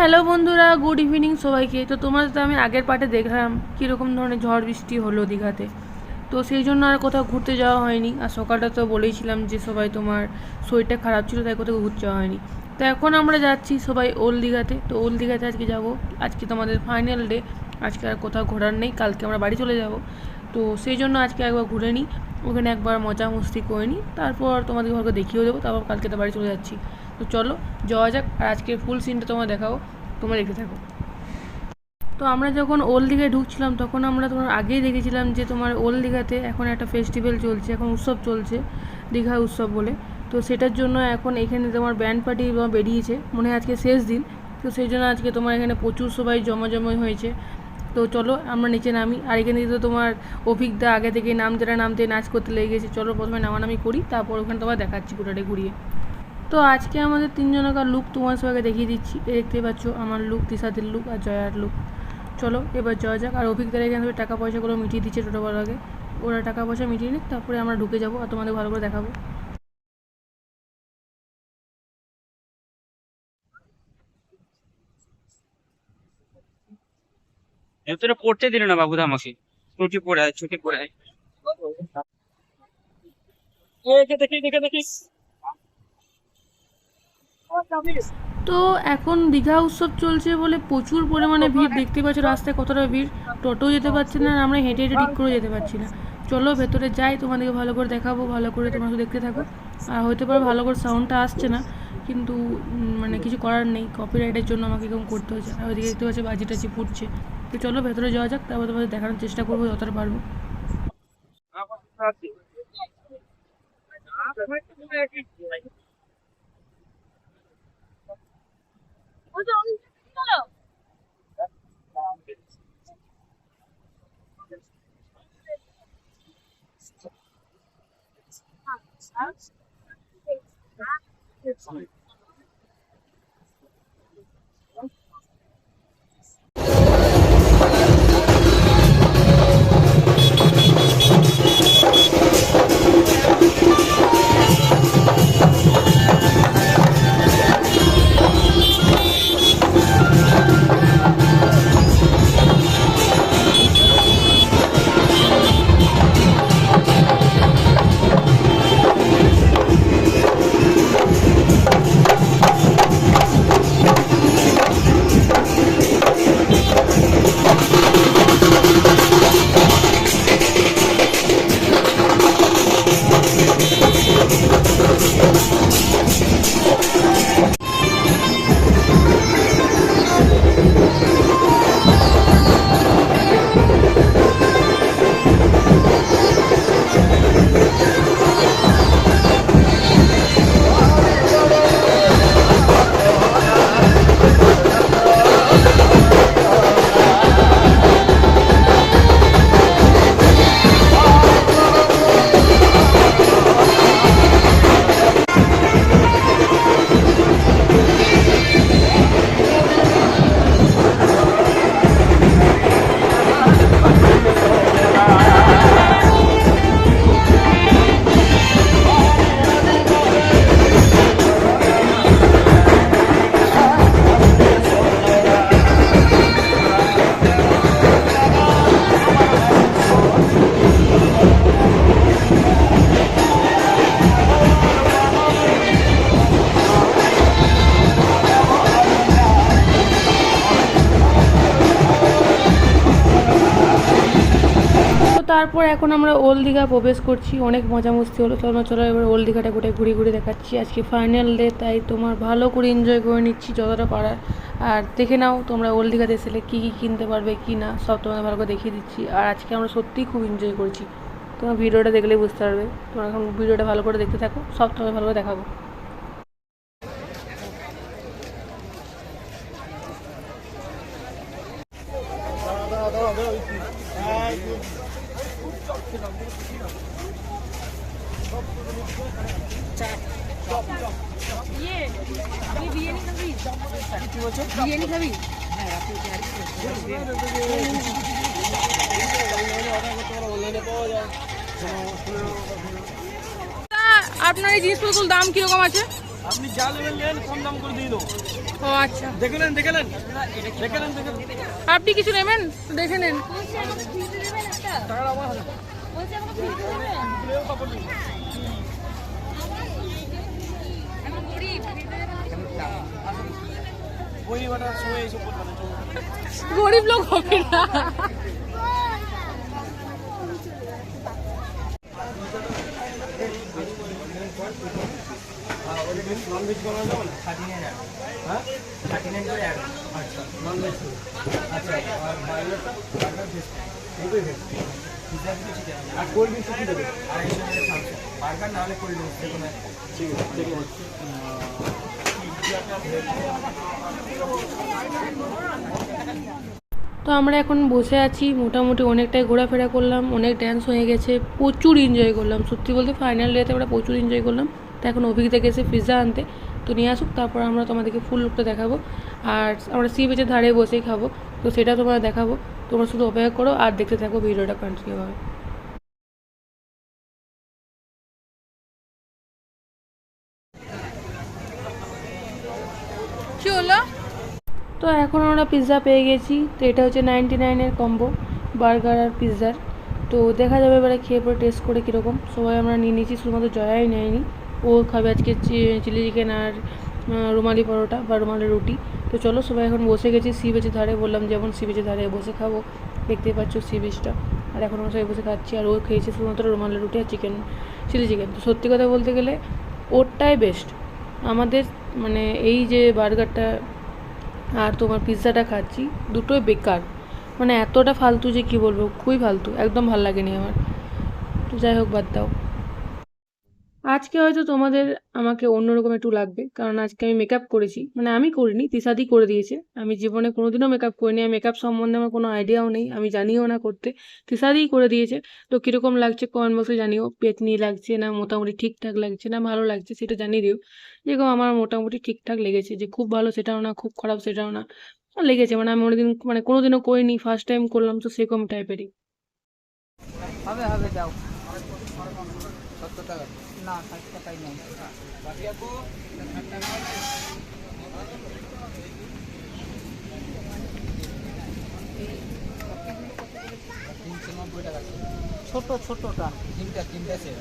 Hello বন্ধুরা, good evening সবাইকে। তো তোমাদের তো আমি আগের পার্টে দেখলাম কীরকম ধরনের ঝড় বৃষ্টি হলো দীঘাতে। তো সেই জন্য আর কোথাও ঘুরতে যাওয়া হয়নি। আর সকালটা তো বলেইছিলাম যে সবাই তোমার শরীরটা খারাপ ছিল, তাই কোথাও ঘুরতে যাওয়া হয়নি। তো এখন আমরা যাচ্ছি সবাই ওল দীঘাতে। তো ওল দীঘাতে আজকে যাব। আজকে তোমাদের ফাইনাল ডে আজকে আর কোথাও ঘোরার নেই। কালকে আমরা বাড়ি চলে যাব। তো সেই জন্য আজকে একবার ঘুরে নিই ওখানে একবার মজা মস্তি করে নিই তারপর তোমাদের ঘরকে দেখিয়েও দেবো। তারপর কালকে তো বাড়ি চলে যাচ্ছি। তো চলো, যাওয়া যাক, আর আজকের ফুল সিনটা তোমার দেখাবো, তোমরা দেখতে থাকো। তো আমরা যখন ওল দীঘায় ঢুকছিলাম, তখন আমরা তোমার আগেই দেখেছিলাম যে তোমার ওল দীঘাতে এখন একটা ফেস্টিভ্যাল চলছে, এখন উৎসব চলছে, দীঘা উৎসব বলে। তো সেটার জন্য এখন এখানে তোমার ব্যান্ড পার্টি বেরিয়েছে, মনে হয় আজকে শেষ দিন। তো সেই জন্য আজকে তোমার এখানে প্রচুর সবাই জমাজময় হয়েছে। তো চলো, আমরা নিচে নামি, আর এখানে তো তোমার অভিজ্ঞতা আগে থেকে নামতে নামতে নাচ করতে লেগে গেছে। চলো প্রথমে নামানামি করি, তারপর ওখানে তোমার দেখাচ্ছি পুরোটা ঘুরিয়ে। তো আজকে আমাদের তিনজনকার লুক তোমার সবাইকে দেখিয়ে দিচ্ছি। দেখতে পাচ্ছ আমার লুক তিসাদের লুক আর জয়ার লুক চলো, এবার যাওয়া যাক। আর অভিজ্ঞতার এখানে টাকা পয়সাগুলো মিটিয়ে দিচ্ছে টোটোওয়ালাকে ওরা টাকা পয়সা মিটিয়ে নিক, তারপরে আমরা ঢুকে যাব আর তোমাদের ভালো করে দেখাবো। পড়তে দিল না বাবুদা আমাকে। ছুটি ছুটি দেখে, দেখি দেখে, দেখি। তো এখন দীঘা উৎসব চলছে বলে প্রচুর পরিমাণে ভিড় দেখতে পাচ্ছ, রাস্তায় কতটা ভিড়। টোটো যেতে পারছে না আমরা হেঁটে হেঁটে ঠিক করে যেতে পারছি না। চলো ভেতরে যাই, তোমাদেরকে ভালো করে দেখাবো, ভালো করে তোমরা দেখতে থাকো। আর হয়তো পারে ভালো করে সাউন্ডটা আসছে না, কিন্তু মানে কিছু করার নেই কপিরাইটের জন্য আমাকে এরকম করতে হচ্ছে। আর ওইদিকে দেখতে পাচ্ছি বাজি টাজি ফুটছে। তো চলো ভেতরে যাওয়া যাক, তারপর তোমাদের দেখানোর চেষ্টা করব যতটা পারব। তো তারপর এখন আমরা ওল দীঘা প্রবেশ করছি। অনেক মজা মস্তি হলো। চলো চলো, এবার ওল দীঘাটা গোটাই ঘুরে ঘুরে দেখাচ্ছি। আজকে ফাইনাল ডে তাই তোমার ভালো করে এনজয় করে নিচ্ছি যতটা পারার। আর দেখে নাও তোমরা ওল দীঘাতে এসেলে কী কী কিনতে পারবে, কি না, সব তোমাদের ভালো করে দেখিয়ে দিচ্ছি। আর আজকে আমরা সত্যিই খুব এনজয় করছি। তোমার ভিডিওটা দেখলেই বুঝতে পারবে। তোমরা এখন ভিডিওটা ভালো করে দেখতে থাকো, সব তোমাদের ভালো করে দেখাবো। বিরিয়ানি খাবি আপনার এই জিনিসপত্রগুলোর দাম কীরকম আছে? আপনি যা নেবেন নেন কম দাম করে দিয়ে দেবো। ও আচ্ছা। দেখে নেন দেখে নেন। দেখে নেন দেখে নেন। আপনি কিছু নেবেন? দেখে নেন। টাকাটা আমার গরিব লোক হবে না নন ভেজ করা যাবে না থার্টি নাইন হ্যাঁ থার্টি নাইন করে এক আচ্ছা নন ভেজ আচ্ছা আর বার্গার ভেজ দুটোই ভেজ তো আমরা এখন বসে আছি, মোটামুটি অনেকটাই ঘোরাফেরা করলাম, অনেক ড্যান্স হয়ে গেছে, প্রচুর এনজয় করলাম। সত্যি বলতে ফাইনাল ডেতে আমরা প্রচুর এনজয় করলাম। তো এখন অভিজ্ঞতা গেছে পিৎজা আনতে। তো নিয়ে আসুক, তারপর আমরা তোমাদেরকে ফুল লুকটা দেখাবো। আর আমরা সি বিচের ধারে বসেই খাব। তো সেটা তোমরা দেখাবো। তোমরা শুধু অপেক্ষা করো আর দেখতে থাকো ভিডিওটা কন্টিনিউ হবে কি হলো? তো এখন আমরা পিৎজা পেয়ে গেছি তো এটা হচ্ছে নাইনটি নাইনের কম্বো বার্গার আর পিৎজার তো দেখা যাবে এবারে খেয়ে পরে টেস্ট করে কীরকম। সবাই আমরা নিয়ে নিয়েছি শুধুমাত্র জয়াই নেয়নি। ও খাবে আজকে চিলি চিকেন আর রুমালি পরোটা বা রুমালি রুটি। তো চলো সবাই এখন বসে গেছি, সি বিচের ধারে বললাম যেমন সি বিচের ধারে বসে খাব। দেখতেই পাচ্ছ সি বিচটা আর এখন আমরা সবাই বসে খাচ্ছি, আর ও খেয়েছে শুধুমাত্র রুমালি রুটি আর চিকেন, চিলি চিকেন। তো সত্যি কথা বলতে গেলে ওরটাই বেস্ট আমাদের মানে এই যে বার্গারটা আর তোমার পিৎজাটা খাচ্ছি, দুটোই বেকার। মানে এতটা ফালতু যে কি বলব, খুবই ফালতু, একদম ভালো লাগেনি আমার। তো যাই হোক, বাদ দাও। আজকে হয়তো তোমাদের আমাকে অন্যরকম একটু লাগবে, কারণ আজকে আমি মেকআপ করেছি। মানে আমি করিনি তিসাদি করে দিয়েছে। আমি জীবনে কোনোদিনও মেকআপ করিনি, আর মেকআপ সম্বন্ধে আমার কোনো আইডিয়াও নেই, আমি জানিও না করতে। তিসাদিই করে দিয়েছে। তো কীরকম লাগছে কমেন্ট বক্সে জানিও, পেতনি লাগছে না, মোটামুটি ঠিকঠাক লাগছে না, ভালো লাগছে সেটা জানিয়ে দিও। যেরকম আমার মোটামুটি ঠিকঠাক লেগেছে, যে খুব ভালো সেটাও না, খুব খারাপ সেটাও না লেগেছে। মানে আমি অনেকদিন মানে কোনোদিনও করিনি ফার্স্ট টাইম করলাম, তো সেরকম টাইপেরই হবে হবে, যাও। সত্তর টাকা না ষাট টাকাই নেই তিনশো নব্বই টাকা ছোট ছোটটা। তিনটা তিনটা সে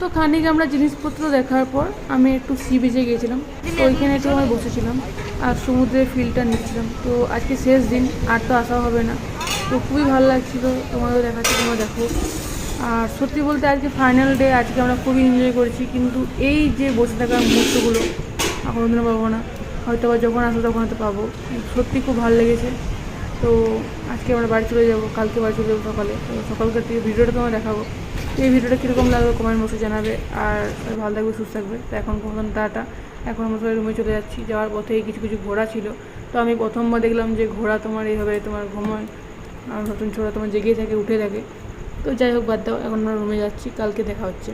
তো খানিক আমরা জিনিসপত্র দেখার পর আমি একটু সি বিচে গিয়েছিলাম। তো ওইখানে একটু আমি বসেছিলাম আর সমুদ্রের ফিলটা নিচ্ছিলাম। তো আজকে শেষ দিন, আর তো আসা হবে না। তো খুবই ভালো লাগছিল তোমাদের দেখাচ্ছি তোমরা দেখো। আর সত্যি বলতে আজকে ফাইনাল ডে আজকে আমরা খুবই এনজয় করেছি। কিন্তু এই যে বসে থাকার মুহূর্তগুলো কোনোদিনও পাবো না। হয়তো বা যখন আসব তখন হয়তো পাবো। সত্যি খুব ভালো লেগেছে। তো আজকে আমরা বাড়ি চলে যাব, কালকে বাড়ি চলে যাব সকালে। তো সকালকার থেকে ভিডিওটা তোমার দেখাবো। এই ভিডিওটা কীরকম লাগবে কমেন্ট বক্সে জানাবে। আর ভালো থাকবে, সুস্থ থাকবে। তো এখন কোনো টাটা। এখন আমরা সবাই রুমে চলে যাচ্ছি। যাওয়ার পথে কিছু কিছু ঘোড়া ছিল। তো আমি প্রথমবার দেখলাম যে ঘোড়া তোমার এইভাবে তোমার ঘুমায় আর নতুন ছোড়া তোমার জেগে থাকে, উঠে থাকে। তো যাই হোক, বাদ দাও। এখন আমরা রুমে যাচ্ছি। কালকে দেখা হচ্ছে।